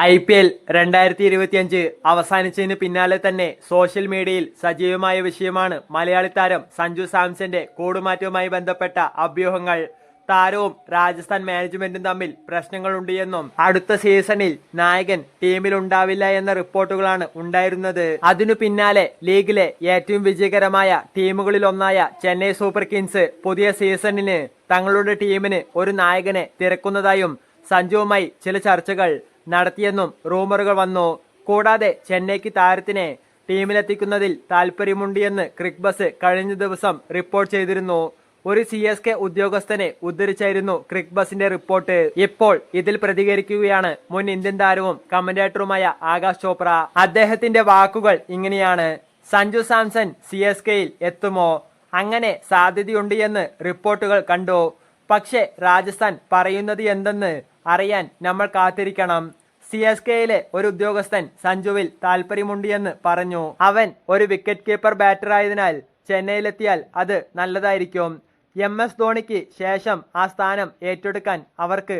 I P L രണ്ടായിരത്തി ഇരുപത്തിയഞ്ച് അവസാനിച്ചതിന് പിന്നാലെ തന്നെ സോഷ്യൽ മീഡിയയിൽ സജീവമായ വിഷയമാണ് മലയാളി താരം സഞ്ജു സാംസന്റെ കൂടുമാറ്റവുമായി ബന്ധപ്പെട്ട അഭ്യൂഹങ്ങൾ. താരവും രാജസ്ഥാൻ മാനേജ്മെന്റും തമ്മിൽ പ്രശ്നങ്ങളുണ്ട് എന്നും അടുത്ത സീസണിൽ നായകൻ ടീമിലുണ്ടാവില്ല എന്ന റിപ്പോർട്ടുകളാണ് ഉണ്ടായിരുന്നത്. അതിനു പിന്നാലെ ലീഗിലെ ഏറ്റവും വിജയകരമായ ടീമുകളിലൊന്നായ ചെന്നൈ സൂപ്പർ കിങ്സ് പുതിയ സീസണിന് തങ്ങളുടെ ടീമിന് ഒരു നായകനെ തിരക്കുന്നതായും സഞ്ജുവുമായി ചില ചർച്ചകൾ. നടത്തിയെന്നും റൂമറുകൾ വന്നു. കൂടാതെ ചെന്നൈക്ക് താരത്തിനെ ടീമിലെത്തിക്കുന്നതിൽ താൽപ്പര്യമുണ്ട് എന്ന് ക്രിക് ബസ് കഴിഞ്ഞ ദിവസം റിപ്പോർട്ട് ചെയ്തിരുന്നു. ഒരു സി എസ് കെ ഉദ്യോഗസ്ഥനെ ഉദ്ധരിച്ചായിരുന്നു ക്രിക് ബസിന്റെ റിപ്പോർട്ട്. ഇപ്പോൾ ഇതിൽ പ്രതികരിക്കുകയാണ് മുൻ ഇന്ത്യൻ താരവും കമന്റേറ്ററുമായ ആകാശ് ചോപ്ര. അദ്ദേഹത്തിന്റെ വാക്കുകൾ ഇങ്ങനെയാണ്. സഞ്ജു സാംസൺ സി എസ് കെയിൽ എത്തുമോ? അങ്ങനെ സാധ്യതയുണ്ട് എന്ന് റിപ്പോർട്ടുകൾ കണ്ടു. പക്ഷേ രാജസ്ഥാൻ പറയുന്നത് എന്തെന്ന് അറിയാൻ നമ്മൾ കാത്തിരിക്കണം. സി എസ് കെയിലെ ഒരു ഉദ്യോഗസ്ഥൻ സഞ്ജുവിൽ താല്പര്യമുണ്ട് എന്ന് പറഞ്ഞു. അവൻ ഒരു വിക്കറ്റ് കീപ്പർ ബാറ്റർ ആയതിനാൽ ചെന്നൈയിലെത്തിയാൽ അത് നല്ലതായിരിക്കും. എം എസ് ധോണിക്ക് ശേഷം ആ സ്ഥാനം ഏറ്റെടുക്കാൻ അവർക്ക്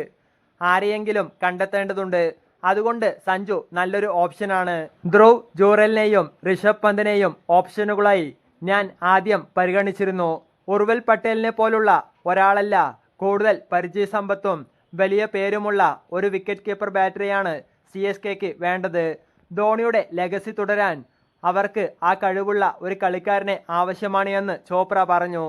ആരെയെങ്കിലും കണ്ടെത്തേണ്ടതുണ്ട്. അതുകൊണ്ട് സഞ്ജു നല്ലൊരു ഓപ്ഷനാണ് ധ്രുവ് ജൂറലിനെയും ഋഷഭ് പന്തിനെയും ഓപ്ഷനുകളായി ഞാൻ ആദ്യം പരിഗണിച്ചിരുന്നു. ഉർവൽ പട്ടേലിനെ പോലുള്ള ഒരാളല്ല. കൂടുതൽ പരിചയ സമ്പത്തും വലിയ പേരുമുള്ള ഒരു വിക്കറ്റ് കീപ്പർ ബാറ്ററിയാണ് സി എസ് കെക്ക് വേണ്ടത് ധോണിയുടെ ലെഗസി തുടരാൻ അവർക്ക് ആ കഴിവുള്ള ഒരു കളിക്കാരനെ ആവശ്യമാണ് എന്ന് ചോപ്ര പറഞ്ഞു.